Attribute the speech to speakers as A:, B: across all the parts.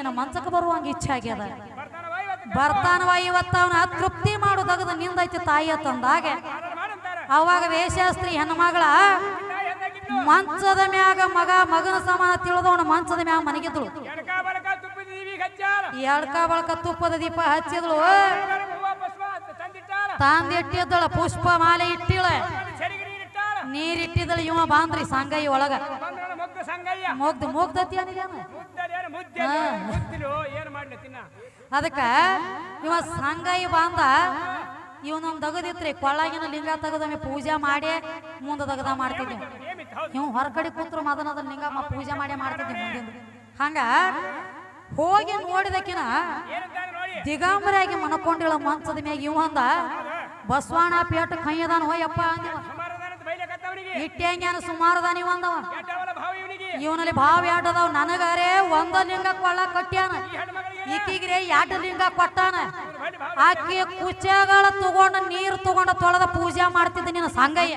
A: ನಿನ್ನ ಮಂಚಕ್ಕೆ ಬರುವಂಗ ಇಚ್ಛೆ ಆಗ್ಯದ.
B: ಬರ್ತಾನವ ಇವತ್ತು?
A: ಅವನ ತೃಪ್ತಿ ಮಾಡೋದಗದ ನಿಂದೈತಿ ತಾಯಿಯ ತಂದಾಗ. ಅವಾಗ ವೇಷಾಸ್ತ್ರಿ ಹೆಣ್ಮಗಳ ಮಂಚದ ಮ್ಯಾಗ ಮಗ ಮಗನ ಸಮಾನ ತಿಳಿದವನ ಮಂಚದ ಮ್ಯಾಗ ಮನೆಗಿದ್ಳು. ಎಳ್ಕ ಬಳಕ ತುಪ್ಪದ ದೀಪ ಹಚ್ಚಿದ್ಳು. ತಂದಿಟ್ಟಿದ್ದಳ ಪುಷ್ಪ ಮಾಲೆ ಇಟ್ಟಿಳ. ನೀರಿಟ್ಟಿದ್ದಳು ಇವ ಬಾಂದ್ರಿ ಸಂಗಯ್ಯ ಒಳಗ. ಮುಗ್ದ ಮುಗ್ದತಿ ಏನಿದೇನ ಅದಕ್ಕ ಇವ ಸಂಗಾಯಿ ಬಾಂದ ಇವ್ ನಮ್ ದಗದಿತ್ರಿ ಕೊಳ್ಳಾಗಿನ ಲಿಂಗ ತೆಗದೊಮ್ಮೆ ಪೂಜೆ ಮಾಡಿ ಮುಂದೆ ದಗದ ಮಾಡ್ತಿದ್ವಿ
B: ಹೌದು
A: ಇವ್ ಹೊರಗಡೆ ಕೂತ್ರು ಮದನದ ಲಿಂಗ ಪೂಜಾ ಪೂಜೆ ಮಾಡಿ ಮಾಡ್ತಿದ್ವಿ ಮುಂದಿನ ಹಂಗ ಹೋಗಿ
B: ನೋಡಿದಕ್ಕಿನ
A: ದಿಗಾಂಬರಿಯಾಗಿ ಮನಕೊಂಡಿಳ ಮಂಚದ ಮ್ಯಾಗ ಇವ ಅಂದ ಬಸವಣ್ಣ ಪೇಟ ಕೈಯದಾನ ಹೋಯಪ್ಪ ಅಂದಿವ
B: ಇಟ್ಟೆ ಅಂತ ಬೈಲಕತ್ತವನಿಗೆ.
A: ಇಟ್ಟೇಂಗ್ಯಾನ ಸುಮಾರದಾನ ಇವ ಇವನಲ್ಲಿ ಭಾವ ಯಾಟದವ್ ನನಗಾರೆ ಒಂದ ಲಿಂಗ ಕೊಳ್ಳ ಕಟ್ಟ್ಯಾನ ಈಕಿಗ್ರೆ ಯಾಟ ಲಿಂಗ ಕೊಟ್ಟಾನ. ಆಕಿ ಕುಚಗಳ ತಗೊಂಡ ನೀರು ತಗೊಂಡ ತೊಳೆದ ಪೂಜೆ ಮಾಡ್ತಿದ್ದ ನಿನ್ನ ಸಂಗಯ್ಯ.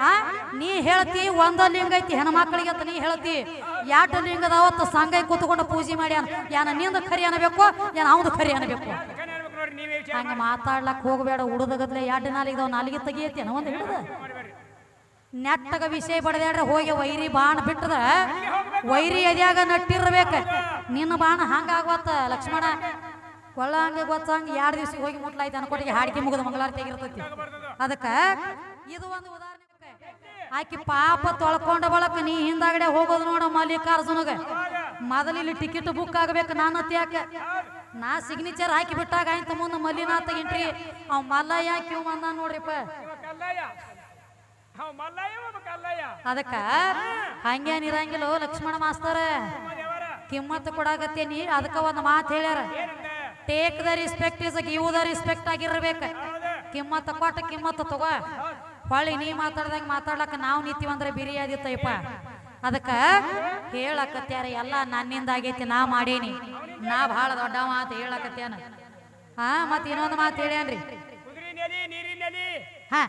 A: ಆ? ನೀ ಹೇಳ್ತಿ ಒಂದ ಲಿಂಗ ಐತಿ ಹೆಣ್ಮಕ್ಳಿಗೆ ಅಂತ ನೀ ಹೇಳ್ತಿ. ಯಾಟ ಲಿಂಗದ ಅವತ್ತು ಸಂಗೈ ಕೂತ್ಕೊಂಡು ಪೂಜೆ ಮಾಡ್ಯಾನ. ಯಾನ ನಿಂದ ಖರಿ ಅನ್ಬೇಕು, ಯಾನ ಅವ್ದು ಖರಿ ಅನ್ಬೇಕು. ಹಂಗೆ ಮಾತಾಡ್ಲಕ್ ಹೋಗ್ಬೇಡ ಉಡದಗದ್ಲೆ ಎರಡು ನಾಲಿಗೆ ನಾಲಿಗೆ ತೆಗಿಯತ್ತೇನ ಒಂದು ಹಿಡಿದ. ನೆಟ್ಟಗ ವಿಷಯ ಬಡದ್ಯಾಡ್ರೆ ಹೋಗಿ ವೈರಿ ಬಾಣ ಬಿಟ್ಟದ ವೈರಿ ಎದ್ಯಾಗ ನಟ್ಟಿರ್ಬೇಕ? ನಿನ್ನ ಬಾಣ ಹಂಗಾಗ್ವತ್ತ ಲಕ್ಷ್ಮಣ? ಕೊಳ್ಳ ಹಂಗ ಗೊತ್ತಂಗ ಎರಡು ದಿವಸ ಹೋಗಿ ಮುಟ್ಲಾಯ್ತು ಅನ್ಕೊಟ್ಟಿಗೆ ಹಾಡಿಕೆ ಮುಗಿದ ಮಂಗಳಾರತಿ ಇರ್ತೈತಿ ಅದಕ್ಕ ಇದು ಒಂದು ಉದಾಹರಣೆ ಆಕಿ ಪಾಪ ತೊಳ್ಕೊಂಡ ಬಳಕ ನೀ ಹಿಂದಾಗಡೆ ಹೋಗೋದು ನೋಡ ಮಲ್ಲಿಕಾರ್ಜುನಗ. ಮೊದಲ ಇಲ್ಲಿ ಟಿಕೆಟ್ ಬುಕ್ ಆಗ್ಬೇಕು ನಾನು ಯಾಕೆ ನಾ ಸಿಗ್ನೇಚರ್ ಹಾಕಿ ಬಿಟ್ಟಾಗ ಆಯ್ತು ಮುಂದೆ ಮಲ್ಲಿನಾಥ ಎಂಟ್ರಿ ಅವ್ ಮಲ್ಲಯ್ಯ ಕ್ಯೂ ಬಂದ ನೋಡ್ರಿಪ್ಪ. ಅದಕ್ಕ ಹಂಗೇನ್ ಇರಂಗಿಲ್ಲ ಲಕ್ಷ್ಮಣ ಮಾಸ್ತರ.
B: ಕಿಮ್ಮತ್ತು
A: ಕಿಮ್ಮತ್ ಕೊಡಾಕತ್ತೇನಿ ಅದಕ್ಕ ಒಂದ್ ಮಾತು ಹೇಳ್ಯಾರ. Take the respect is give the respect ಆಗಿರ್ಬೇಕ. ಕಿಮ್ಮತ್ತ ಕೊಟ್ಟ ಕಿಮ್ಮತ್ತ ತಗೋ. ಹೊಳ್ಳಿ ನೀ ಮಾತಾಡ್ದಂಗ ಮಾತಾಡ್ಲಕ್ಕ ನಾವು ನಿಂತೀವಂದ್ರೆ ಬಿರಿ ಆದಿತ್ತಯ್ಯಪ್ಪ. ಅದಕ್ಕ ಹೇಳಕತ್ಯಾರ ಎಲ್ಲ ನನ್ನಿಂದ ಆಗೈತಿ ನಾ ಮಾಡೇನಿ. ನಾ ಭಾಳ ದೊಡ್ಡ ಮಾತು ಹೇಳಕತ್ಯಾನ. ಹಾ ಮತ್ ಇನ್ನೊಂದು ಮಾತು ಹೇಳ್ಯಾನ್ರಿ. ಹಾ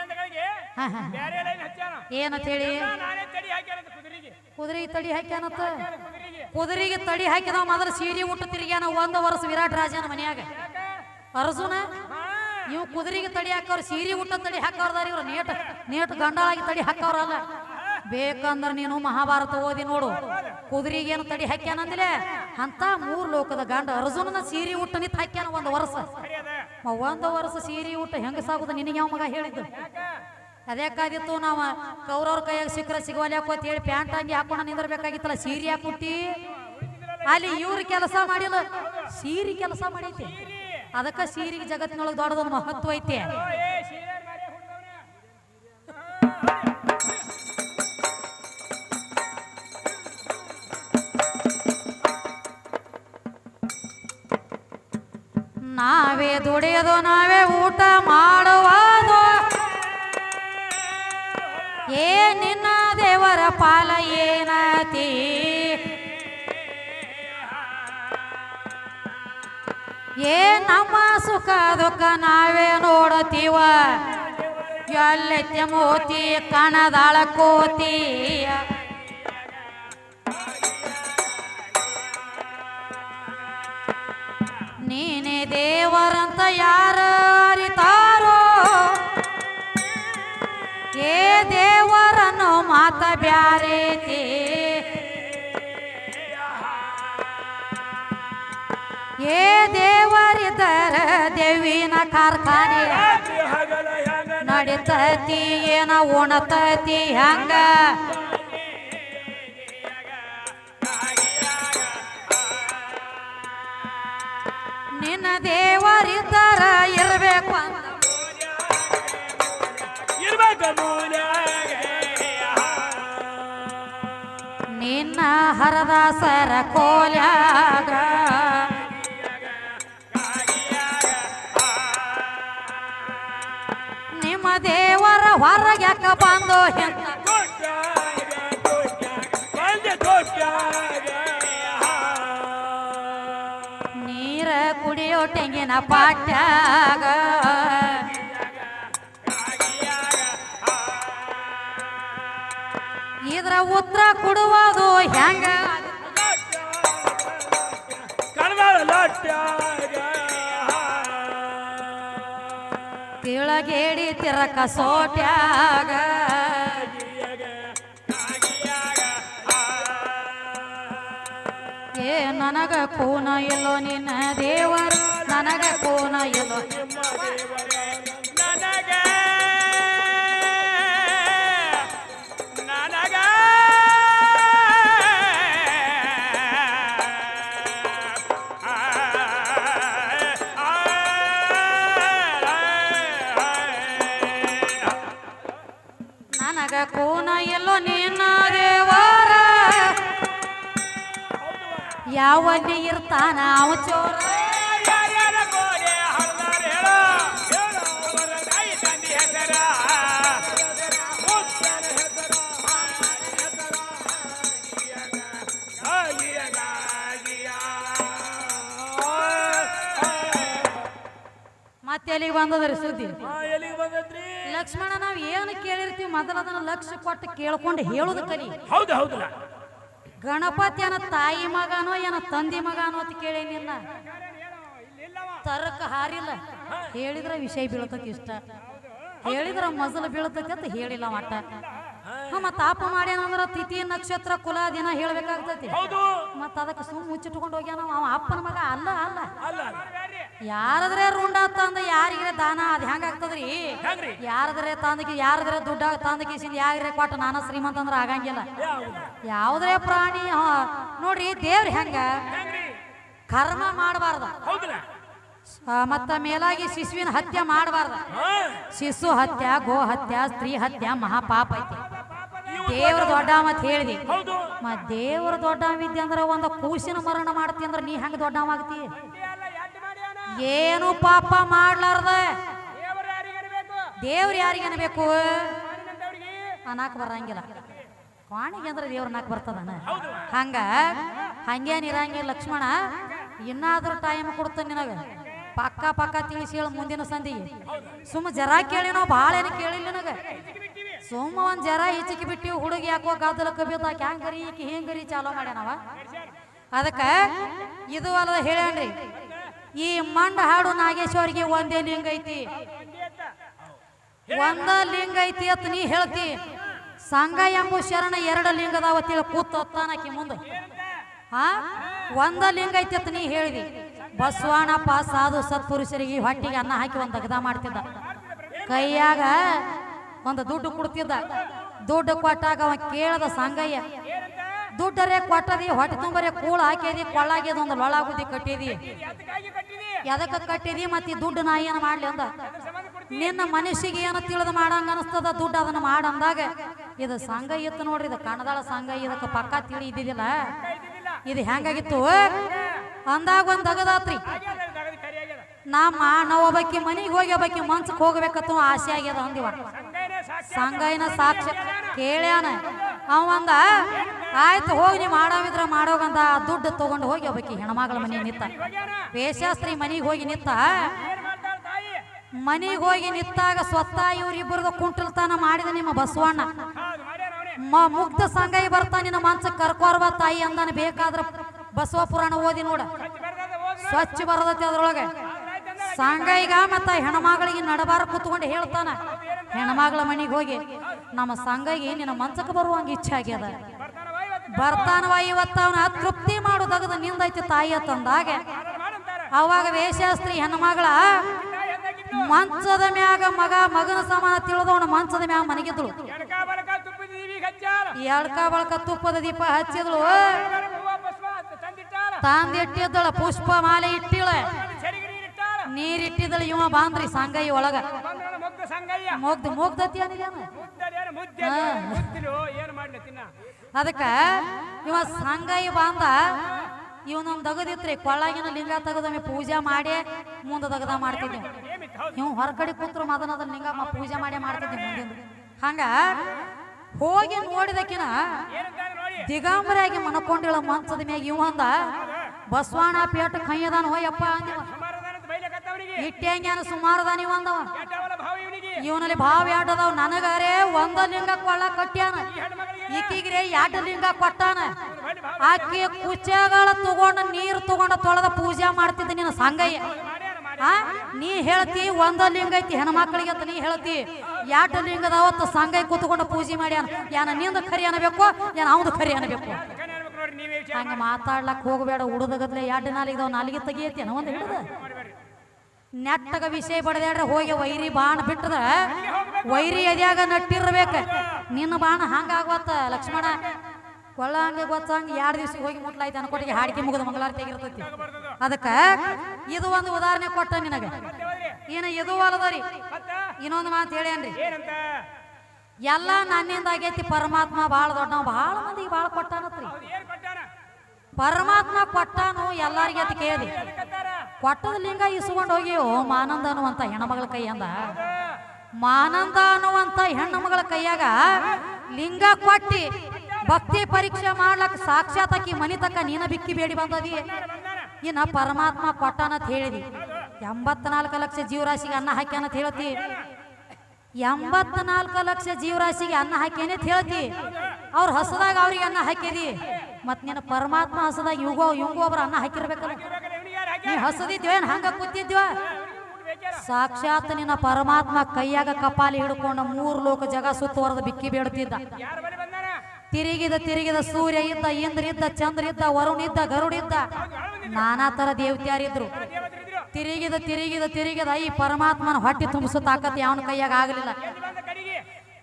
B: ಅಂದಗಳಿಗೆ ಲೈನ್ ಹಚ್ಚಾನ
A: ಏನಂತ ಹೇಳಿ
B: ನಾನೇ ತಡಿ ಹಾಕ್ಯಾನಂತ ಕುದುರೆಗೆ.
A: ಕುದುರೆ ತಡಿ ಹಾಕ್ಯಾನತ್ತ
B: ಕುದುರೆಗೆ.
A: ಕುದುರೆಗೆ ತಡಿ ಹಾಕಿದವ ಮಾದ್ರ ಸೀರೆ ಉಟ್ಟು ತಿರ್ಗ್ಯಾನ ಒಂದು ವರ್ಷ ವಿರಾಟ್ ರಾಜನ ಮನ್ಯಾಗ. ಅರ್ಜುನ
B: ಕುದುರಿಗೆ
A: ಇವ್ ಕುದುರೆಗೆ ತಡಿ ಹಾಕವ್ರ ಸೀರೆ ಉಟ್ಟ ತಡಿ ಹಾಕವ್ರದಾರ ಇವ್ರು ನೇಟ್ ನೇಟ್ ಗಂಡಾಳಾಗಿ ತಡಿ ಹಾಕವ್ರಲ್ಲ ಬೇಕಂದ್ರ ನೀನು ಮಹಾಭಾರತ ಓದಿ ನೋಡು. ಕುದುರಿಗೇನು ತಡಿ ಹಾಕ್ಯಾನಂದಿಲೆ ಅಂತ ಮೂರ್ ಲೋಕದ ಗಂಡ ಅರ್ಜುನನ ಸೀರೆ ಉಟ್ಟ ನಿಂತ ಹಾಕ್ಯಾನ ಒಂದು ವರ್ಷ. ಒಂದು ವರ್ಷ ಸೀರೆ ಊಟ ಹೆಂಗ ಸಾಗುದು ನಿನಗೆ ಯಾವ ಮಗ ಹೇಳಿದ್ದು?
B: ಯಾಕ
A: ಅದ್ಯಾಕಾದಿತ್ತು ನಾವ ಕೌರವ್ರ ಕೈಯಾಗ ಸಿಕ್ಕರ ಸಿಗವಲ್ಯಾಕ ಅಂತ ಹೇಳಿ ಪ್ಯಾಂಟ್ ಅಂಗಿ ಹಾಕೊಂಡು ನಿಂದಿರ್ಬೇಕಾಗಿತ್ತಲ್ಲ, ಸೀರೆ ಹಾಕುಟ್ಟಿ ಅಲ್ಲಿ ಇವ್ರ ಕೆಲಸ ಮಾಡಿಲ್ಲ, ಸೀರೆ ಕೆಲಸ ಮಾಡೈತಿ. ಅದಕ್ಕ ಸೀರೆಗೆ ಜಗತ್ತಿನೊಳಗೆ ದೊಡ್ಡದೊಂದು ಮಹತ್ವ ಐತಿ. ದುಡಿಯೋದು ನಾವೇ ಊಟ ಮಾಡುವುದು. ಏ ನಿನ್ನ ದೇವರ ಪಾಲ ಏನತಿ? ಏ ನಮ್ಮ ಸುಖ ದುಃಖ ನಾವೇ ನೋಡತೀವ ಎಲ್ಲೆತ್ತೆ ಮೋತಿ, ಕಣದಾಳ ಕೋತಿ? ನೀನೇ ದೇವರಂತ ಯಾರ ಅರಿತಾರೋ? ಏ ದೇವರನ್ನು ಮಾತ ಬ್ಯಾರೇತಿ ಏ ದೇವರಿದ್ದರ ದೇವಿನ ಕಾರ್ಖಾನೆ. ನಡಿತತಿ ಏನ ಉಣತತಿ ಹಂಗ. ಇರಬೇಕು ಅಂತ. ನಿನ್ನ ಹರದಾಸರ ಕೋಲ್ಯಾಗ ನಿಮ್ಮ ದೇವರ ಹೊರಗ್ಯಾಕ ಬಂದು ಹಿಂದ ತೆಂಗಿನ ಪಾಟ್ಯಾಗ. ಇದ್ರ ಉತ್ತರ ಕೊಡುವುದು ಹೆಂಗ? ತಿಳಗೇಡಿ ತಿರಕ ಸೋಟ್ಯಾಗ. ನನಗ ಕೂನ ಇಲ್ಲೋ ನಿನ್ನ ದೇವರ. ನನಗ ಕೋನ ಎಲ್ಲೋ
B: ನನಗೆ ನನಗ
A: ನನಗ ಕೂನ ಎಲ್ಲೋ ನಿನ್ನ ದೇವರ. ಯಾವಲ್ಲಿ ಇರ್ತಾನ ಅವ ಚೋರ. ಮತ್ತೆ ಎಲ್ಲಿಗೆ ಬಂದದ್ರಿ ಸುದ್ದಿ?
B: ಆ, ಎಲ್ಲಿಗ್ ಬಂದದ್ರಿ?
A: ಲಕ್ಷ್ಮಣ ನಾವ್ ಏನು ಕೇಳಿರ್ತೀವಿ ಮೊದಲ ಅದನ್ನ ಲಕ್ಷ ಕೊಟ್ಟು ಕೇಳ್ಕೊಂಡು ಹೇಳುದು ಕಲಿ.
B: ಹೌದು ಹೌದಲ್ಲ
A: ಗಣಪತಿ ಏನ ತಾಯಿ ಮಗನೋ ಏನ ತಂದಿ ಮಗನೋ ಅಂತ ಕೇಳಿ ನಿನ್ನ ತರಕ ಹಾರಿಲ್ಲ. ಹೇಳಿದ್ರ ವಿಷಯ ಬೀಳ್ತತಿ ಇಷ್ಟ. ಹೇಳಿದ್ರ ಮಜಲು ಬೀಳ್ತತಿ ಅಂತ ಹೇಳಿಲ್ಲ ಮಟ್ಟ. ಮತ್ತ ತಾಪ ಮಾಡ್ಯಾನಂದ್ರ ತಿಥಿ ನಕ್ಷತ್ರ ಕುಲ ದಿನ ಹೇಳ್ಬೇಕಾಗ್ತೈತಿ. ಮತ್ತ ಅದಕ್ಕೆ ಸುಮ್ ಮುಚ್ಚಿಟ್ಕೊಂಡು ಹೋಗ್ಯಾನ ಅವ. ಅಪ್ಪನ ಮಗ ಅಲ್ಲ ಅಲ್ಲ. ಯಾರದ್ರೆ ರುಂಡ ತಂದ ಯಾರಿಗ್ರೆ ದಾನ ಅದ್
B: ಹೆಂಗಾಗ್ತದ್ರಿ
A: ಯಾರದ್ರೆ ತಂದಕಿ ಯಾರದ್ರೆ ದುಡ್ಡ ತಂದಕಿಸಿಂದ ಯಾರಿಗ್ರೆ ಕೊಟ್ಟ ನಾನ ಶ್ರೀಮಂತ ಅಂದ್ರ ಆಗಂಗಿಲ್ಲ. ಯಾವ್ದ್ರೆ ಪ್ರಾಣಿ ನೋಡ್ರಿ ದೇವ್ರ ಹೆಂಗ? ಕರ್ಮ ಮಾಡಬಾರ್ದ. ಮತ್ತ ಮೇಲಾಗಿ ಶಿಶುವಿನ ಹತ್ಯೆ ಮಾಡಬಾರ್ದ. ಶಿಶು ಹತ್ಯ ಗೋ ಹತ್ಯ ಸ್ತ್ರೀ ಹತ್ಯ ಮಹಾಪಾಪ ಐತಿ. ದೇವ್ರ ದೊಡ್ಡ ಮತ್ ಹೇಳಿದಿ.
B: ಹೌದು.
A: ಮ ದೇವ್ರ ದೊಡ್ಡ ಅಂದ್ರೆ ಅಂದ್ರ ಒಂದು ಕೂಸಿನ ಮರಣ ಮಾಡ್ತಿ ಅಂದ್ರ ನೀ ಹೆಂಗ ದೊಡ್ಡವಾಗ್ತಿ? ಏನು ಪಾಪ ಮಾಡ್ಲಾರ್ದ. ದೇವ್ರ ಯಾರಿಗೆ ಅನ್ಬೇಕು? ಅನ್ನಾಕ ಬರಂಗಿಲ್ಲ. ಕಾಣಿಗೆ ಅಂದ್ರೆ ದೇವ್ರ ನಾಕ್ ಬರ್ತದನ? ಹಂಗ? ಹಂಗೇನ್ ಇರಂಗಿಲ್ಲ ಲಕ್ಷ್ಮಣ. ಇನ್ನಾದ್ರೂ ಟೈಮ್ ಕೊಡ್ತಾನೆ ನಿನಗ. ಪಕ್ಕ ಪಕ್ಕ ತಿಳಿಸಿ ಹೇಳು ಮುಂದಿನ ಸಂಧಿ ಸುಮ್ಮ ಜರ ಕೇಳಿ ನಾವು ಭಾಳ ಏನು ಕೇಳಿಲ್ಲ ನಿನಗ. ಸುಮ್ಮ ಜರ ಈಚಿಗೆ ಬಿಟ್ಟಿವಿ ಹುಡುಗಿ ಯಾಕೋ ಗಾದಲ ಬಿದ್ದಾಕ ಹೆಂಗರಿ, ಈಕಿ ಹೆಂಗರಿ ಚಾಲೋ ಮಾಡ್ಯಾನವ. ಅದಕ್ಕ ಇದು ಅಲ್ಲದ ಹೇಳ್ಯಾನ್ರಿ, ಈ ಮಂಡ ಹಾಡು ನಾಗೇಶ್ವರಿಗೆ ಒಂದೇ ಲಿಂಗ ಐತಿ. ಒಂದ ಲಿಂಗ ಐತಿ ಅಂತ ನೀ ಹೇಳ್ತಿ. ಸಂಘ ಎಂಬು ಶರಣ ಎರಡು ಲಿಂಗದಾವ ತಿಳಿ ಕೂತ್ ಹೊತ್ತಾನಕಿ ಮುಂದೆ. ಹಾ ಒಂದ ಲಿಂಗ ಐತಿ ಅಂತ ನೀ ಹೇಳಿದಿ. ಬಸವಣ್ಣಪ್ಪ ಸಾಧು ಸತ್ಪುರುಷರಿಗೆ ಹೊಟ್ಟಿಗೆ ಅನ್ನ ಹಾಕಿ ಒಂದು ಅಗದ ಮಾಡ್ತಿದ್ದ. ಕೈಯಾಗ ಒಂದು ದುಡ್ಡು ಕೊಡ್ತಿದ್ದ. ದುಡ್ಡು ಕೊಟ್ಟಾಗ ಅವ ಕೇಳದ, ಸಂಗಯ್ಯ, ದುಡ್ಡರೇ ಕೊಟ್ಟದಿ, ಹೊಟ್ಟೆ ತುಂಬರೆ ಕೂಳು ಹಾಕಿದಿ ಕೊಳ್ಳಾಗ್ಯದ ಒಂದು ಲೊಳಾಗುದಿ ಕಟ್ಟಿದಿ. ಎದಕ್ಕ ಕಟ್ಟಿದಿ ಮತ್ತೆ ದುಡ್ಡು ನಾ ಏನು ಮಾಡ್ಲಿ ಅಂದ. ನಿನ್ನ ಮನುಷ್ಯಗೆ ಏನು ತಿಳಿದು ಮಾಡಂಗ ಅನಸ್ತದ ದುಡ್ಡು ಅದನ್ನ ಮಾಡಂದಾಗ ಇದು ಸಂಘ ಇತ್ತು ನೋಡ್ರಿ, ಇದು ಕಣದಾಳ ಸಂಘ ಇದಕ್ಕೆ ಪಕ್ಕ ತಿಳಿ ಇದ್ದಿದ್ದಿಲ್ಲ. ಇದು ಹೆಂಗಾಗಿತ್ತು? ಅಂದಾಗ ಒಂದ್ ನಾ ಮಾ ನಾವು ಒಬ್ಬಾಕಿ ಮನಿಗೆ ಹೋಗಿ ಒಬ್ಬಾಕಿ ಮನ್ಸಕ್ ಹೋಗ್ಬೇಕತ್ತು ಆಸೆ ಆಗ್ಯದ ಅಂದಿವ. ಸಂಗಯ್ಯನ ಸಾಕ್ಷಿ ಕೇಳ್ಯಾನ. ಅವಂದ ಆಯ್ತು ಹೋಗಿ ನೀವು ಮಾಡೋವಿದ್ರ ಮಾಡೋಗಂದ ದುಡ್ಡು ತಗೊಂಡು ಹೋಗಿ ಒಬ್ಬಾಕಿ ಹೆಣ್ಮಗಳ ಮನೆ ನಿತ್ತ ವೇಷಾಸ್ತ್ರಿ ಮನೆಗೆ ಹೋಗಿ ನಿತ್ತ ಮನೆಗೆ ಹೋಗಿ ನಿತ್ತಾಗ ಸ್ವತಃ ಇವ್ರಿಬ್ಬರದ ಕುಂಟಲ್ತನ ಮಾಡಿದ ನಿಮ್ಮ ಬಸವಣ್ಣ. ಮುಗ್ಧ ಸಂಘೈ ಬರ್ತಾ ನಿನ್ನ ಮನ್ಸ ಕರ್ಕೋರ್ವ ತಾಯಿ ಅಂದಾನ ಬೇಕಾದ್ರ ಬಸವ ಪುರಾಣ ಓದಿ ನೋಡ. ಸ್ವಚ್ಛ ಬರದತಿ ಅದ್ರೊಳಗೆ. ಸಂಘೈಗ ಮತ್ತ ಹೆಣ್ಮಗಳಿಗೆ ನಡಬಾರ ಕುತ್ಕೊಂಡು ಹೇಳ್ತಾನ. ಹೆಣ್ಮಗಳ ಮನೆಗೆ ಹೋಗಿ, ನಮ್ಮ ಸಂಘಗೆ ನಿನ್ನ ಮನ್ಸಕ್ಕೆ ಬರುವಂಗ ಇಚ್ಛೆ ಆಗ್ಯದ. ಬರ್ತಾನವ ಇವತ್ತ ಅವನ ತೃಪ್ತಿ ಮಾಡೋದಾಗದ ನಿಂದೈತಿ ತಾಯಿ ತಂದಾಗ. ಅವಾಗ ವೇಷಾಸ್ತ್ರಿ ಹೆಣ್ಮಗಳ ಮಂಚದ ಮ್ಯಾಗ ಮಗ ಮಗನ ಸಮಾನ ತಿಳಿದವನ ಮಂಚದ ಮ್ಯಾಗ ಮನೆಗಿದ್ಳು ಎಡ್ಕ ಬಳಕ ತುಪ್ಪದ ದೀಪ ಹಚ್ಚಿದ್ಳು. ತಾಂದಿಟ್ಟಿದ್ದಳ ಪುಷ್ಪ ಮಾಲೆ ಇಟ್ಟಿಳ. ನೀರಿಟ್ಟಿದ್ದಳ ಇವ ಬಾಂದ್ರಿ ಸಂಗೈ ಒಳಗ. ಮುಗ್ದ ಮುಗ್ದತಿ ಏನಿದೇನ
B: ಏನು ಮಾಡ್ಲಿ ತಿನ್ನ?
A: ಅದಕ್ಕ ಇವ ಸಂಗಯ್ಯ ಬಾಂದ ನಮ್ ದಗದಿತ್ರಿ ಕೊಳ್ಳಾಗಿನ ಲಿಂಗ ತೆಗದೊಮ್ಮೆ ಪೂಜೆ ಮಾಡಿ ಮುಂದೆ ದಗದ ಮಾಡ್ತಿದ್ವಿ ಇವ್ ಹೊರಗಡೆ ಕೂತ್ರು ಮದನ ಅದನ್ನ ಲಿಂಗ ಪೂಜೆ ಮಾಡಿ ಮಾಡ್ತಿದ್ವಿ ಮುಂದಿಂದ ಹಂಗ ಹೋಗಿ ನೋಡಿದಕಿನ ದಿಗಾಂಬರಿಯಾಗಿ ಮನಕೊಂಡಿಳ ಮಂಚದ ಮ್ಯಾಗ ಇವಂದ ಬಸವಣ್ಣ ಪೇಟ ಕೈಯದಾನ ಹೋಯಪ್ಪ ಅಂದಿವ.
B: ಬೈಲಕತ್ತವನಿಗೆ
A: ಇಟ್ಟೇಂಗ್ಯಾನ ಹೆಂಗ್ಯಾನ ಸುಮಾರದ
B: ನೀವು ಭಾವ ಇವನಿಗೆ.
A: ಇವನಲ್ಲಿ ಭಾವ ಯಾಟದವ್? ನನಗರೇ ಒಂದ ಲಿಂಗ ಕೊಳ್ಳ
B: ಕಟ್ಟ್ಯಾನ.
A: ಈಕಿಗ್ರೆ ಯಾಟ ಲಿಂಗ ಕೊಟ್ಟಾನ. ಆಕಿ ಕುಚಗಳ ತಗೊಂಡ ನೀರು ತಗೊಂಡ ತೊಳೆದ ಪೂಜೆ ಮಾಡ್ತಿದ್ದ ನಿನ್ನ ಸಂಗಯ್ಯ. ಆ? ನೀ ಹೇಳ್ತಿ ಒಂದ ಲಿಂಗ ಐತಿ ಹೆಣ್ಮಕ್ಳಿಗೆ ಅಂತ ನೀ ಹೇಳ್ತಿ. ಯಾಟ ಲಿಂಗದ ಅವತ್ತು ಸಂಗೈ ಕೂತ್ಕೊಂಡು ಪೂಜೆ ಮಾಡ್ಯಾನ. ಯಾನ ನಿಂದ ಖರಿ ಅನ್ಬೇಕು ಯಾನ ಅವನು ಖರಿ ಅನ್ಬೇಕು. ಹಂಗೆ ಮಾತಾಡ್ಲಕ್ ಹೋಗಬೇಡ ಉಡದಗದ್ಲೆ ಎರಡು ನಾಲಿಗೆ ನಾಲಿಗೆ ತೆಗಿಯತಿ ಒಂದು ಹಿಡಿದ. ನೆಟ್ಟಗ ವಿಷಯ ಬಡದ್ಯಾಡ್ರೆ ಹೋಗಿ ವೈರಿ ಬಾಣ ಬಿಟ್ಟದ ವೈರಿ ಎದ್ಯಾಗ ನಟ್ಟಿರ್ಬೇಕ? ನಿನ್ನ ಬಾಣ ಹಂಗಾಗ್ವತ್ತ ಲಕ್ಷ್ಮಣ? ಕೊಳ್ಳಂಗ ಗೊತ್ತಂಗ ಎರಡು ದಿವ್ಸಕ್ಕೆ ಹೋಗಿ ಮುಟ್ಲಾಯ್ತು ಅನ್ಕೊಟ್ಟಿಗೆ ಹಾಡಿಕೆ ಮುಗಿದ ಮಂಗಳಾರ
B: ಬರ್ತದ
A: ಅದಕ್ಕ ಇದು ಒಂದು ಉದಾಹರಣೆ ಕೊಟ್ಟ ನಿನಗೆ. ಏನು ಇದು ಅಲ್ಲದರಿ? ಇನ್ನೊಂದು ಮಾತು ಹೇಳ್ಯಾನ್ರಿ.
B: ಏನಂತ
A: ಎಲ್ಲ ನನ್ನಿಂದ ಆಗೈತಿ ಪರಮಾತ್ಮ ಭಾಳ ದೊಡ್ಡ ಭಾಳ ಮಂದಿಗೆ ಭಾಳ ಕೊಟ್ಟಾನತ್ರಿ. ಪರಮಾತ್ಮ ಕೊಟ್ಟಾನು ಎಲ್ಲಾರಿಗೆ ಅಂತ ಕೇಳಿ ಕೊಟ್ಟದ ಲಿಂಗ ಇಸ್ಕೊಂಡು ಹೋಗಿಯೋ ಮಾನಂದ ಅನ್ನುವಂತ ಹೆಣ್ಮಗಳ ಕೈಯಂದ ಮಾನಂದ ಅನ್ನುವಂಥ ಹೆಣ್ಣು ಮಗಳ ಕೈಯಾಗ ಲಿಂಗ ಕೊಟ್ಟಿ ಭಕ್ತಿ ಪರೀಕ್ಷೆ ಮಾಡ್ಲಕ್ ಸಾಕ್ಷಾತ್ ಆಕಿ ಮನಿ ತಕ್ಕ ನೀನ ಬಿಕ್ಕಿ ಬೇಡಿ ಬಂದದಿ. ಇನ್ನ ಪರಮಾತ್ಮ ಅನ್ನತ್ ಹೇಳಿದಿ. ಎಂಬತ್ನಾಲ್ಕು ಲಕ್ಷ ಜೀವರಾಶಿಗೆ ಅನ್ನ ಹಾಕ್ಯಾನಂತ ಹೇಳ್ತಿ. ಎಂಬತ್ನಾಲ್ಕು ಲಕ್ಷ ಜೀವರಾಶಿಗೆ ಅನ್ನ ಹಾಕ್ಯಾನಂತ ಹೇಳ್ತಿ. ಅವ್ರ ಹಸದಾಗ ಅವ್ರಿಗೆ ಅನ್ನ ಹಾಕಿದಿ. ಮತ್ ನಿನ್ನ ಪರಮಾತ್ಮ ಹಸದಾಗ ಯುಗೋ ಯುಗೋ ಒಬ್ರು ಅನ್ನ ಹಾಕಿರ್ಬೇಕಲ್ಲ. ಹಸದಿದ್ಯೋ ಏನ್ ಹಂಗ ಕೂತಿದ್ಯೋ ಸಾಕ್ಷಾತ್ ನಿನ್ನ ಪರಮಾತ್ಮ ಕೈಯಾಗ ಕಪಾಲಿ ಹಿಡ್ಕೊಂಡು ಮೂರು ಲೋಕ ಜಗ ಸುತ್ತುವರೆದ ಬಿಕ್ಕಿ ಬೇಡುತ್ತಿದ್ದ
B: ಯಾರು ಬಳಿ ಬಂದಾನ
A: ತಿರುಗಿದ ತಿರುಗಿದ ಸೂರ್ಯ ಇದ್ದ, ಇಂದ್ರ ಇದ್ದ, ಚಂದ್ರ ಇದ್ದ, ವರುಣ ಇದ್ದ, ಗರುಡ ಇದ್ದ. ನಾನಾ ತರ ದೇವತ್ಯಾರಿದ್ರು. ತಿರುಗಿದ ತಿರುಗಿದ ತಿರುಗಿದ ಈ ಪರಮಾತ್ಮನ ಹೊಟ್ಟೆ ತುಂಬಿಸೋ ತಾಕತ್ ಯಾವನ ಕೈಯಾಗ ಆಗಲಿಲ್ಲ.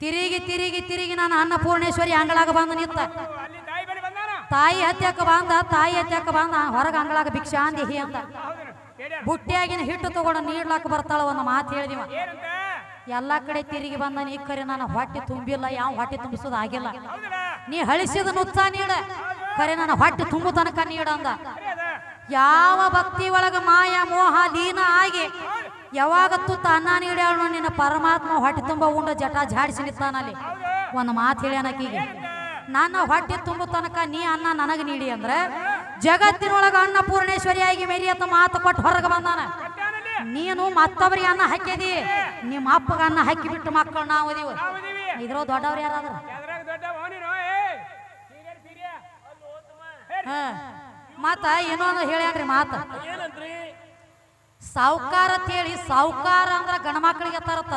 A: ತಿರುಗಿ ತಿರುಗಿ ತಿರುಗಿ ನಾನು ಅನ್ನಪೂರ್ಣೇಶ್ವರಿ ಅಂಗಳಾಗ ಬಂದು ನಿಂತ.
B: ತಾಯಿ
A: ಹತ್ಯಕ್ಕ ಬಂದ, ತಾಯಿ ಹತ್ಯಕ್ಕ ಬಂದ, ಹೊರಗ ಅಂಗಳಾಗ ಭಿಕ್ಷಾ ಅಂದಿಹಿ ಅಂತ. ಬುಟ್ಟಿಯಾಗಿನ ಹಿಟ್ಟು ತಗೊಂಡು ನೀಡ್ಲಾಕ ಬರ್ತಾಳ ಒಂದು ಮಾತು ಹೇಳಿದಿವ ಎಲ್ಲ ಕಡೆ ತಿರುಗಿ ಬಂದ, ನೀ ಕರೆ, ನಾನು ಹೊಟ್ಟೆ ತುಂಬಿಲ್ಲ, ಯಾವ ಹೊಟ್ಟೆ ತುಂಬಿಸೋದು ಆಗಿಲ್ಲ. ನೀ ಹಳಿಸಿದ ನುಚ್ಚ ನೀಡ. ಕರೆ ನನ್ನ ಹೊಟ್ಟೆ ತುಂಬು ತನಕ ನೀಡ ಅಂದ. ಯಾವ ಭಕ್ತಿ ಒಳಗ ಮಾಯ, ಮೋಹ, ಲೀನ ಆಗಿ ಯಾವಾಗ ತುತ್ತ ಅನ್ನ ನೀಡ್ಯಾಳು ನಿನ್ನ ಪರಮಾತ್ಮ ಹೊಟ್ಟೆ ತುಂಬ ಉಂಡ ಜಟ ಜಾಡಿಸಿ ನಿಂತಾನಲ್ಲಿ ಒಂದು ಮಾತು ಹೇಳ್ಯಾನಕೀಗೆ ನನ್ನ ಹೊಟ್ಟೆ ತುಂಬು ತನಕ ನೀ ಅನ್ನ ನನಗೆ ನೀಡಿ ಅಂದ್ರೆ ಜಗತ್ತಿನೊಳಗ ಅನ್ನಪೂರ್ಣೇಶ್ವರಿಯಾಗಿ ಮೇರಿಯತ್ತ ಮಾತು ಕೊಟ್ಟು ಹೊರಗೆ ಬಂದಾನ. ನೀನು ಮತ್ತೊಬ್ಬರಿಗೆ ಅನ್ನ ಹಾಕಿದಿ. ನಿಮ್ಮ ಅಪ್ಪಗ ಅನ್ನ ಹಾಕಿ ಬಿಟ್ಟು ಮಕ್ಕಳು ನಾವು
B: ಇದೀವಿ.
A: ಇದ್ರೋ ದೊಡ್ಡವ್ರು ಯಾರಾದ್ರ?
B: ನೀನು
A: ಮತ್ತ ಇನ್ನೊಂದು ಹೇಳ್ಯಾನ್ರಿ ಮಾತು. ಸಾವುಕಾರ ಅಂತ ಹೇಳಿ, ಸಾವುಕಾರ ಅಂದ್ರ ಗಣಮಕ್ಳಿಗೆ ತರತ.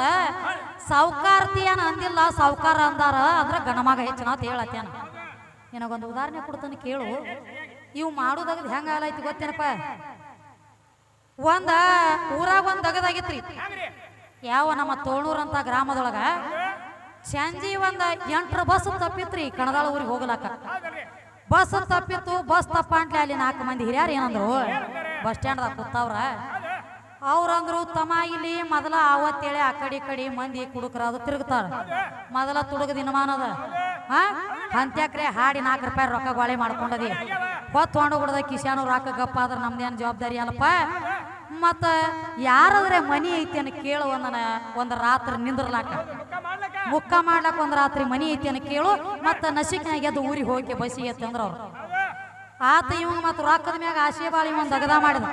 A: ಸಾವುಕಾರತಿ ಏನ ಅಂದಿಲ್ಲ, ಸಾವುಕಾರ ಅಂದಾರ ಅಂದ್ರ ಗಣಮಗ ಹೆಚ್ಚಿನ ಅಂತ ಹೇಳತ್ತೇನ. ನಿನಗೊಂದು ಉದಾಹರಣೆ ಕೊಡ್ತಾನೆ ಕೇಳು. ಇವು ಮಾಡೋದಾಗದ್ ಹೆಂಗ ಗೊತ್ತೇನಪ್ಪ? ಒಂದ ಊರಾಗ ಒಂದ್ ದಗದಾಗಿತ್ರಿ ಯಾವ ನಮ್ಮ ತೋಣೂರ್ ಅಂತ ಗ್ರಾಮದೊಳಗ ಚಂಜಿ ಒಂದ ಎಂಟ್ರ ಬಸ್ ತಪ್ಪಿತ್ರಿ ಕಣದಾಳ ಊರಿಗೆ ಹೋಗ್ಲಾಕ. ಬಸ್ ತಪ್ಪಿತ್ತು, ಬಸ್ ತಪ್ಪ ಅಂತ ಅಲ್ಲಿ ನಾಲ್ಕು ಮಂದಿ ಹಿರಿಯರು ಏನಂದ್ರು, ಬಸ್ ಸ್ಟ್ಯಾಂಡ್ದಾಗ ಕೂತವ್ರ. ಅವ್ರಂದ್ರು ತಮ ಇಲ್ಲಿ ಮೊದಲ ಅವತ್ತೇಳಿ ಆ ಕಡೆ ಕಡೆ ಮಂದಿ ಕುಡುಕ್ರ ಅದು ತಿರುಗ್ತಾರ. ಮೊದಲ ತುಡುಗ ದಿನಮಾನದ. ಹಾ ಹಾಡಿ ನಾಲ್ಕು ರೂಪಾಯಿ ರೊಕ್ಕ ಗೊಳೆ ಮಾಡ್ಕೊಂಡದಿ. ಹೊತ್ತು ಹೊಂಡು ಬಿಡದ ಕಿಶಾನು ರೊಕ್ಕ ಗಪ್ಪ ಆದ್ರೆ ನಮ್ದೇನು ಜವಾಬ್ದಾರಿ ಅಲ್ಲಪ್ಪ? ಮತ್ತ ಯಾರಾದ್ರೆ ಮನಿ ಐತಿ ಅಂತ ಕೇಳು ಒಂದನ ಒಂದ್ ರಾತ್ರಿ ನಿಂದ್ರಲಾಕ. ಮುಕ್ಕ ಮಾಡ್ಲಾಕ ಒಂದ್ ರಾತ್ರಿ ಮನಿ ಐತಿ ಅಂತ ಕೇಳು, ಮತ್ತ ನಸಿಕ್ನಾಗ ಎದ್ದು ಊರಿಗೆ ಹೋಗಿ ಬಸ್ಸಿಗೆ ಅಂದ್ರ ಅವ್ರು. ಆತ ಇವಂಗ ಮತ್ತ ರೊಕ್ಕದ ಮ್ಯಾಗ ಆಶೆ ಬಾಳಿ ದಗದ ಮಾಡಿದ.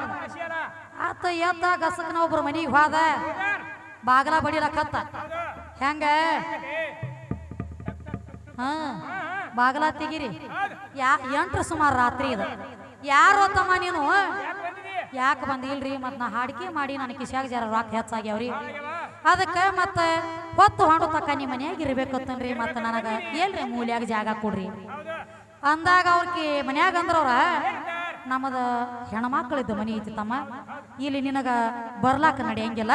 A: ಆತ ಎದ್ದ ಗಸಕನ ಒಬ್ರು ಮನಿಗೆ ಹೋದ. ಬಾಗಲ ಬಡಿಲಕತ್ತ ಹೆಂಗ? ಹಾ, ಬಾಗಲ ತೆಗಿರಿ. ಯಾ, ಎಂಟ್ರ ಸುಮಾರು ರಾತ್ರಿ ಇದು. ಯಾರು ತಮ್ಮ ನೀನು?
B: ಯಾಕೆ
A: ಬಂದಿಲ್ರಿ? ಮತ್ ನಾ ಹಾಡಿಕೆ ಮಾಡಿ ನನ್ನ ಕಿಶ್ಯಾಗ ಜರ ರೊಕ್ಕ ಹೆಚ್ಚಾಗ್ಯಾವ್ರಿ? ಅದಕ್ಕೆ ಮತ್ತೆ ಹೊತ್ತು ಹೊಂಡು ತಕ್ಕ ನಿಮ್ಮ ಮನೆಯಾಗ ಇರ್ಬೇಕತ್ತನ್ರಿ. ಮತ್ತೆ ನನಗೆ ಏನ್ರಿ ಮೂಲ್ಯಾಗ ಜಾಗ ಕೊಡ್ರಿ? ಅಂದಾಗ ಅವ್ರಿಗೆ ಮನ್ಯಾಗ ಅಂದ್ರವ್ರ ನಮ್ಮದ ಹೆಣ್ಮಕ್ಳಿದ್ದು ಮನಿ ಐತಿ ತಮ್ಮ. ಇಲ್ಲಿ ನಿನಗ ಬರ್ಲಾಕ ನಡೆಯಂಗಿಲ್ಲ.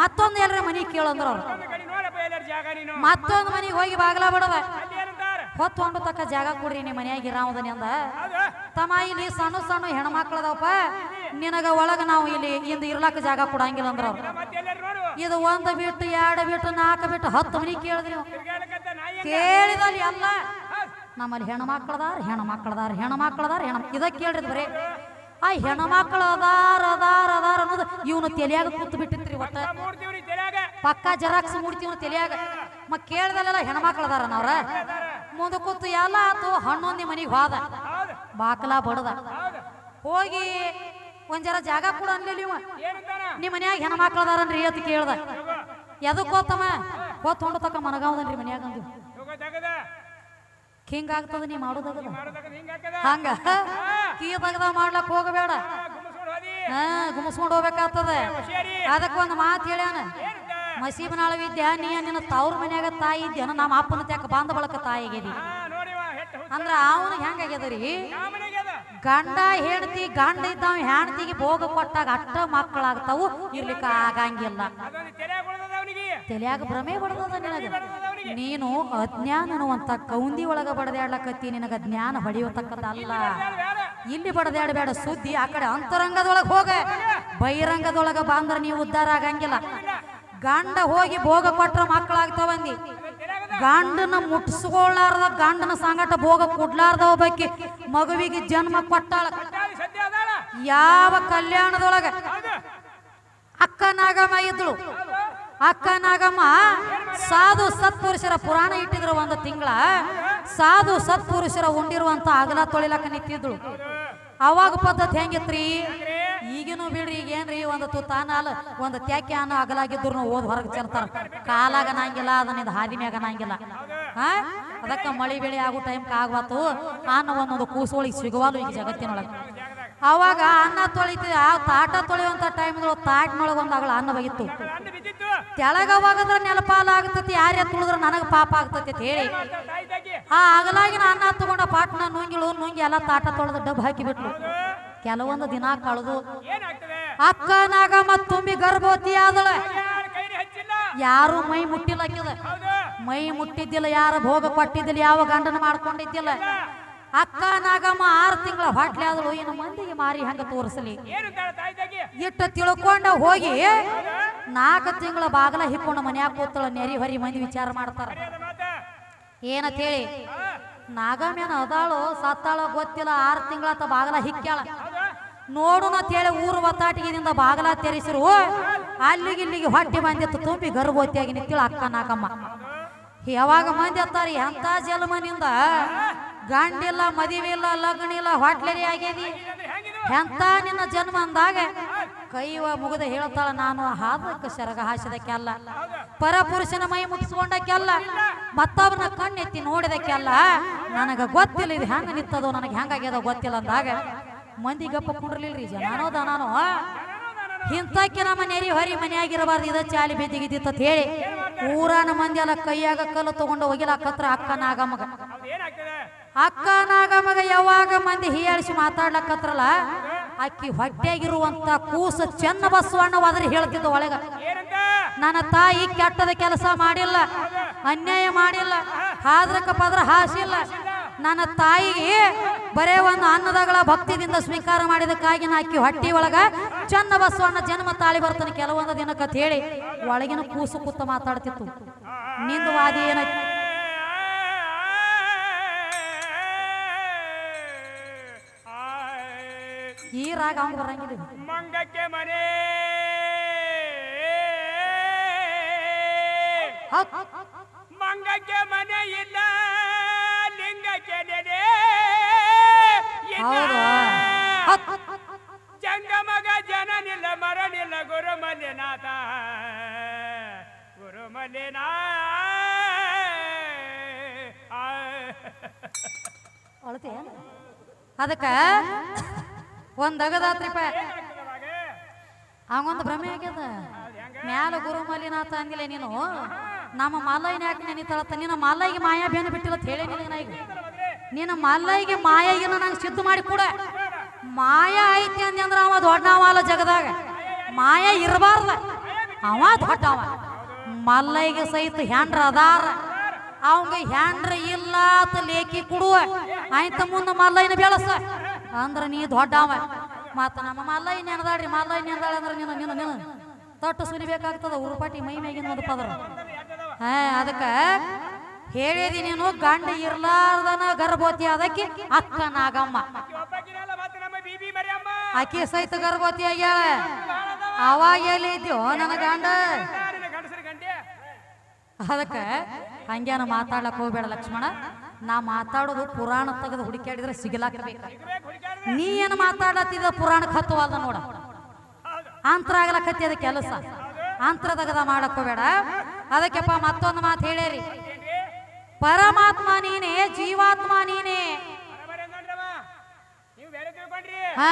A: ಮತ್ತೊಂದು ಎಲ್ರ ಮನಿ ಕೇಳಂದ್ರ
B: ಎಲ್ಲರ
A: ಮತ್ತೊಂದು ಮನಿಗೆ ಹೋಗಿ ಬಾಗ್ಲ
B: ಅಲ್ಲಿ
A: ಹೊತ್ತು ತಕ್ಕ ಜಾಗ ಕೊಡ್ರಿ ನಿಮ್ಮ ಮನ್ಯಾಗ ಇರಾಮದನಿ ಅಂದ. ತಮ್ಮ, ಇಲ್ಲಿ ಸಣ್ಣ ಸಣ್ಣ ಹೆಣ್ಮಕ್ಳದವಪ್ಪ ನಿನಗ ಒಳಗ ನಾವು ಇಲ್ಲಿ ಇಂದ ಇರ್ಲಾಕ ಜಾಗ ಕೊಡಂಗಿಲ್ಲ ಅಂದ್ರ
B: ಎಲ್ಲರೂ
A: ಇದು ಒಂದು ಬಿಟ್ಟು, ಎರಡು ಬಿಟ್ಟು, ನಾಲ್ಕು ಬಿಟ್ಟು, ಹತ್ತು ಮನಿ ಕೇಳಿದ್ರಿ ಕೇಳಿದಲ್ಲಿ ಎಲ್ಲ. ನಮ್ಮಲ್ಲಿ ಹೆಣ್ಮಕ್ಳದಾರ ಹೆಣ್ಮಕ್ಳದಾರ ಹೆಣ್ಮಕ್ಳದಾರ ಹೆಣ್ಮ ಇದಕ್ಕೆ ಕೇಳ್ರಿ ಬರೀ ಆ ಹೆಣ್ಮಕ್ಳು ಅದಾರ ಅದಾರ ಅದಾರ ಅನ್ನೋದು ಇವನು ತಲೆಯಾಗ ಕೂತು ಬಿಟ್ಟಿತ್ರಿ ಒಟ್ಟ. ಪಕ್ಕ ಜೆರಾಕ್ಸ್ ಮೂಡ್ತೀವಿ ತಲೆಯಾಗ. ಮ ಕೇಳ್ದಲ್ಲೆಲ್ಲ ಹೆಣ್ಮಕ್ಳದಾರ ನಾವ್ರ ಮುಂದೆ ಕೂತು ಎಲ್ಲ ಆತು ನಿಮ್ಮ ಮನೆಗೆ ಹೋದ. ಬಾಕಲ ಬಡದ. ಹೋಗಿ ಒಂದ್ ಜರ ಜಾಗ ಕೂಡ ಅನ್ಲಿಲ್ಲ ಇವ. ನಿಮ್ಮ ಮನ್ಯಾಗ ಹೆಣ್ಮಕ್ಳದಾರನ್ರಿ ಅಂತ ಕೇಳ್ದ. ಎದಕ್ಕೆ ಹೋತಮ್ಮ ಹೋತ್ ಹೊಂಡು ತಕ್ಕ ಮನಗಾವದನ್ರಿ ಮನ್ಯಾಗ ಅಂದ್ವಿ
B: ಹೋಗ
A: ಆಗ್ತದ ನೀ
B: ಮಾಡುದ ಹಿಂಗ್ ಹಾಕದ
A: ಹಂಗ? ಕೀ ತೆಗ್ದ ಮಾಡ್ಲಕ್ ಹೋಗಬೇಡ. ಹಾ ಗುಮಸ್ಕೊಂಡು ಹೋಗ್ಬೇಕಾಗ್ತದ. ಅದಕ್ಕೆ ಒಂದು ಮಾತು ಹೇಳ್ಯಾನ. ಮಸೀಬನಾಳ ವಿದ್ಯಾ ನೀ ನಿನ್ನ ತವ್ರ ಮನ್ಯಾಗ ತಾಯಿ ಇದ್ದೇನ ನಮ್ಮ ಅಪ್ಪನ ತ್ಯಾಕ ಬಾಂಧ ಬಳಕ
B: ತಾಯಿಗಿದಿ
A: ಅಂದ್ರ ಅವನು ಹೆಂಗಾಗ್ಯದರಿ ಗಂಡ ಹೆಂಡತಿ ಗಂಡ ಇದ್ದಾವ ಹೆಂಡತಿಗೆ ಭೋಗ ಕೊಟ್ಟಾಗ ಅಟ್ಟ ಮಕ್ಕಳಾಗ್ತಾವು ಇರ್ಲಿಕ್ಕ ಆಗಂಗಿಲ್ಲ. ತಲ್ಯಾಗ ಭ್ರಮೆ ಬಡದ ನಿನಗ. ನೀನು ಅಜ್ಞಾನ ಅನ್ನುವಂತ ಕೌಂದಿ ಒಳಗ ಬಡದಾಡ್ಲಕತ್ತಿ, ನಿನಗ ಜ್ಞಾನ
B: ಬೇಡ
A: ಇಲ್ಲಿ ಬಡದಾಡಬೇಡ, ಸುದ್ದಿ ಆ ಕಡೆ ಅಂತರಂಗದೊಳಗ ಹೋಗ. ಬಹಿರಂಗದೊಳಗ ಬಾಂದ್ರ ನೀವು ಉದ್ಧಾರ ಆಗಂಗಿಲ್ಲ. ಗಂಡ ಹೋಗಿ ಭೋಗ ಕೊಟ್ರ ಮಕ್ಕಳಾಗ್ತಾವಂದಿ ಗಂಡನ ಮುಟ್ಸ್ಕೊಳ್ಳಾರ್ದ ಗಂಡನ ಸಂಗಟ ಭೋಗ ಕೊಡ್ಲಾರ್ದ ಒಬ್ಬಾಕಿ ಮಗುವಿಗೆ ಜನ್ಮ ಕೊಟ್ಟಾಳ.
B: ಅಲ್ಲಿ
A: ಯಾವ ಕಲ್ಯಾಣದೊಳಗ? ಅಕ್ಕ ನಾಗಮ್ಮ ಇದ್ಳು. ಅಕ್ಕ ನಾಗಮ್ಮ ಸಾಧು ಸತ್ಪುರುಷರ ಪುರಾಣ ಇಟ್ಟಿದ್ರು ಒಂದು ತಿಂಗಳ. ಸಾಧು ಸತ್ಪುರುಷರ ಉಂಡಿರುವಂತ ಅಗಲ ತೊಳಿಲಕ್ಕ ನಿಂತಿದ್ರು ಅವಾಗ ಪದ್ಧತಿ ಹೆಂಗಿತ್ರಿ? ಈಗಿನೂ ಬಿಡ್ರಿ ಈಗ ಏನ್ರಿ ಒಂದು ತುತ್ತಾನ ಒಂದು ತ್ಯಾಕೆ ಅನ್ನ ಅಗಲಾಗಿದ್ರು ಓದ್ ಹೊರಗೆ ಚೆಲ್ತಾರ ಕಾಲಾಗ ನಂಗಿಲ್ಲ ಅದನ್ನ ಹಾದಿ ಮ್ಯಾಗ ನಂಗಿಲ್ಲ ಹಾ ಅದಕ್ಕ ಮಳಿ ಬೆಳೆ ಆಗೋ ಟೈಮ್ ಆಗ್ಬಾತು ಅನ್ನ ಒಂದೊಂದು ಕೂಸುಗಳಿಗೆ ಸಿಗುವಲ್ಲ ಈಗ ಜಗತ್ತಿನೊಳಗೆ. ಅವಾಗ ಅನ್ನ ತೊಳಿತೀವಿ ಆ ತಾಟ ತೊಳೆಯುವಂತ ಟೈಮ್ ತಾಟ್ನೊಳಗೆ ಒಂದು ಅಗಳ ಅನ್ನ ಬಗಿತ್ತು ತೆಳಗವಾಗದ್ರ ನೆಲಪಾಲ ಆಗ್ತತಿ ಯಾರ ತುಳಿದ್ರ ನನಗೆ ಪಾಪ ಆಗ್ತತಿ ಅಂತ ಹೇಳಿ. ಆ ಅಗಲಾಗಿನ ಅನ್ನ ತಗೊಂಡ ಪಾಟ್ನ ನುಂಗಿಳು ನುಂಗಿ ಎಲ್ಲ ತಾಟ ತೊಳೆದು ಡಬ್ ಹಾಕಿ ಬಿಟ್ಲು ಕೆಲವೊಂದು ದಿನ ಕಳೆದು ಅಕ್ಕ ನಾಗಮ್ಮ ತುಂಬಿ ಗರ್ಭವತಿ ಆದಳ
B: ಯಾರು
A: ಮೈ
B: ಮುಟ್ಟಿಲ್ಲ
A: ಮೈ ಮುಟ್ಟಿದ್ದಿಲ್ಲ, ಯಾರು ಭೋಗ ಪಟ್ಟಿದ್ದಿಲ್ಲ, ಯಾವ ಗಂಡನ ಮಾಡ್ಕೊಂಡಿದ್ದಿಲ್ಲ. ಅಕ್ಕ ನಾಗಮ್ಮ ಆರು ತಿಂಗಳ ಹೊಟ್ಲೆ ಆದಳು ಇನ್ನು ಮಂದಿಗೆ ಮಾರಿ ಹಂಗ ತೋರಿಸಲಿ? ಇಟ್ಟು ತಿಳ್ಕೊಂಡ ಹೋಗಿ ನಾಲ್ಕು ತಿಂಗಳ ಬಾಗಲ ಹಿಕ್ಕೊಂಡು ಮನ್ಯಾಗ ಕೂತಳ ನೆರಿ ಹೊರಿ ಮಂದಿ ವಿಚಾರ ಮಾಡ್ತಾರ. ಏನಂತ ಹೇಳಿ?
B: ನಾಗಮ್ಮನ
A: ನಾಗಮ್ಯಾನ ಅದಾಳು ಸತ್ತಾಳ ಗೊತ್ತಿಲ್ಲ ಆರು ತಿಂಗಳಾತ ಬಾಗಲ ಹಿಕ್ಕ್ಯಾಳ. ನೋಡು ಅಂತ ಹೇಳಿ ಊರು ಒತ್ತಾಟಿಗೆದಿಂದ ಬಾಗಲ ತೆರೆಸಿರು. ಅಲ್ಲಿಗೆ ಇಲ್ಲಿಗೆ ಹೊಟ್ಟೆ ಬಂದಿತ್ತು ತುಂಬಿ ಗರ್ಭವತಿಯಾಗಿ ನಿಂತಿಳು ಅಕ್ಕ ನಾಗಮ್ಮ. ಯಾವಾಗ ಮಂದಿ ಅತ್ತಾರಿ ಎಂತ ಜನ್ಮನಿಂದ? ಗಂಡಿಲ್ಲ ಮದುವೆ ಇಲ್ಲ ಲಗ್ನ ಇಲ್ಲ ಹೊಟ್ಲೆರಿ ಆಗ್ಯದಿ. ಎಂತ ನಿನ್ನ ಜನ್ಮ ಅಂದಾಗ ಕೈವ ಮುಗಿದ ಹೇಳ್ತಾಳ ನಾನು, ಹಾದಕ್ಕೆ ಸೆರಗ ಹಾಸಿದಕ್ಕೆಲ್ಲ. ಪರಪುರುಷನ ಮೈ ಮುಟ್ಟಿಸ್ಕೊಂಡಕ್ಕೆಲ್ಲ. ಮತ್ತವನ ಕಣ್ಣೆತ್ತಿ ನೋಡಿದಕ್ಕೆಲ್ಲ. ನನಗ ಗೊತ್ತಿಲ್ಲ, ಇದು ಹೆಂಗ ನಿತ್ತದೋ ನನಗೆ ಹೆಂಗಾಗ್ಯದ ಗೊತ್ತಿಲ್ಲ ಅಂದಾಗ, ಮಂದಿ ಗಪ್ಪ ಕುಂಡ್ರಲಿಲ್ರಿ ಜನಾನೋ ದನಾನೋ ಇಂತಕ್ಕೆ ನಮ್ಮ ನೆರಿ ಹೊರಿ ಮನೆಯಾಗಿರಬಾರ್ದು, ಇದ ಚಾಲಿ ಬಿದ್ದಿಗಿದ್ದಿತ್ತ ಹೇಳಿ ಊರಾನ ಮಂದಿ ಎಲ್ಲ ಕೈಯಾಗ ಕಲ್ಲು ತಗೊಂಡು ಹೋಗಿಲ್ಲ ಅಕ್ಕ
B: ಅಕ್ಕನ ಏನಾಗ್ತದೆ
A: ಅಕ್ಕ ಮಗ ಯಾವಾಗ ಮಂದಿ ಹೀಯಾಳಿಸಿ ಮಾತಾಡ್ಲಕತ್ರಲ್ಲ ಅಕ್ಕಿ ಹೊಟ್ಟೆಗಿರುವಂತ ಕೂಸು ಚೆನ್ನ ಬಸವಣ್ಣ ಆದ್ರೆ ಹೇಳ್ತಿದ್ದ ಒಳಗ ನನ್ನ ತಾಯಿ ಕೆಟ್ಟದ ಕೆಲಸ ಮಾಡಿಲ್ಲ ಅನ್ಯಾಯ ಮಾಡಿಲ್ಲ ಹಾದ್ರಕ ಪದ್ರ ಹಾಸಿಲ್ಲ. ನನ್ನ ತಾಯಿಗೆ ಬರೇ ಒಂದು ಅನ್ನದಗಳ ಭಕ್ತಿದಿಂದ ಸ್ವೀಕಾರ ಮಾಡಿದಕ್ಕಾಗಿ ನಾ ಅಕ್ಕಿ ಹೊಟ್ಟಿ ಒಳಗ ಚೆನ್ನ ಬಸವಣ್ಣ ಜನ್ಮ ತಾಳಿ ಬರ್ತಾನೆ ಕೆಲವೊಂದು ದಿನಕ್ಕೆ ಹೇಳಿ ಒಳಗಿನ ಕೂಸು ಕೂತ ಮಾತಾಡ್ತಿತ್ತು. ನಿಂದು ವಾದಿ ಏನೈತಿ? ಈ ರಾಗ ಅವ್ನು ಬರಂಗಿಲ್ಲ.
B: ಮಂಗಕ್ಕೆ ಮನೆ. ಮಂಗಕ್ಕೆ ಮನೆ ಇಲ್ಲ ಲಿಂಗಕ್ಕೆ ನೆನೆ. ಜಂಗಮಗ ಜನನಿಲ್ಲ ಮರನಿಲ್ಲ ಗುರು ಮಲ್ಯನಾಥ ಗುರು ಮಲ್ಯನಾ
A: ಅಳತಿ ಅದಕ್ಕ ಒಂದ್ ಅಗದಾತ್ರಿಪ ಅವಂಗೊಂದು ಭ್ರಮೆ ಆಗ್ಯದ. ಮ್ಯಾಲ ಗುರು ಮಲಿನಾಥ ಅಂದಿಲ್ಲ ನೀನು? ನಮ್ಮ ಮಲ್ಲಯ್ಯನ ಯಾಕೆ ನೆನಿತಾಳತ್ತ ನಿನ್ನ ಮಲ್ಲಯ್ಯಗೆ ಮಾಯಾ ಬೇನ ಬಿಟ್ಟಿಲ್ಲ ಅಂತ ಹೇಳಿ ನಿನಗೆ. ನಾ ಈಗ ನಿನ್ನ ಮಲ್ಲಯ್ಯಗೆ ಮಾಯಾಗಿನ ನಂಗೆ ಸಿದ್ಧ ಮಾಡಿ ಕೂಡ. ಮಾಯಾ ಐತಿ ಅಂದಿ ಅಂದ್ರ ಅವ ದೊಡ್ಡವಲ್ಲ ಜಗದಾಗ. ಮಾಯಾ ಇರಬಾರ್ದ. ಅವ ದೊಡ್ಡವ ಮಲ್ಲಯ್ಯಗೆ ಸಹಿತ ಹ್ಯಾಂಡ್ರ ಅದಾರ. ಅವಂಗ ಹ್ಯಾಂಡ್ರ ಇಲ್ಲ ಅಂತ ಲೇಖಿ ಕೊಡುವ. ಆಯ್ತ ಮುಂದ ಮಲ್ಲಯ್ಯನ ಬೆಳಸ. ಅಂದ್ರ ನೀ ದೊಡ್ಡವ ಮತ್ತ ನಮ್ಮ ಮಲ್ಲಯ್ಯ ನೆನದಾಡ್ರಿ ಮಲ್ಲಯ್ಯ ನೆನದಾಳ ಅಂದ್ರ ನೀನು ನಿನ್ನ ನಿನ್ನ. ತೊಟ್ಟು ಸುಲಿಬೇಕಾಗ್ತದ ಉರುಪಾಟಿ ಮೈ ಮೇಗಿನ ಒಂದು ಪದರ ಹಾ, ಅದಕ್ಕ ಹೇಳಿದಿ ನೀನು, ಗಂಡ ಇರ್ಲಾರ್ದನ ಗರ್ಭವತಿ ಅದಕ್ಕೆ ಅಕ್ಕ ನಾಗಮ್ಮ. ಅಕ್ಕಿ ಸಹಿತ ಗರ್ಭವತಿ ಆಗ್ಯಾಳ. ಅವಾಗ ಎಲ್ಲಿದ್ಯೋ ನನ್ನ ಗಂಡ.
B: ನಿನ್ನ
A: ಅದಕ್ಕೆ ಹಂಗೇನ ಮಾತಾಡಕ್ ಹೋಗ್ಬೇಡ ಲಕ್ಷ್ಮಣ. ನಾ ಮಾತಾಡೋದು ಪುರಾಣ ತೆಗೆದು ಹುಡುಕಾಡಿದ್ರೆ ಸಿಗಲಾಕ
B: ಬೇಕು
A: ನೀ ಏನು ಮಾತಾಡತ್ತಿದ ಪುರಾಣಕ್ಕೆ ಹತ್ತುವಲ್ಲ ನೋಡ.
B: ಆಂತ್ರ
A: ಅಂತರ ಆಗ್ಲಕತ್ತಿ ಅದ ಕೆಲಸ. ಆಂತರ ತೆಗದ ಮಾಡಕ್ ಹೋಗ್ಬೇಡ ಅದಕ್ಕೆಪ್ಪ ಮತ್ತೊಂದು ಮಾತು
B: ಹೇಳೇರಿ
A: ಪರಮಾತ್ಮ ನೀನೇ ಜೀವಾತ್ಮ ನೀನೇ. ಹಾ.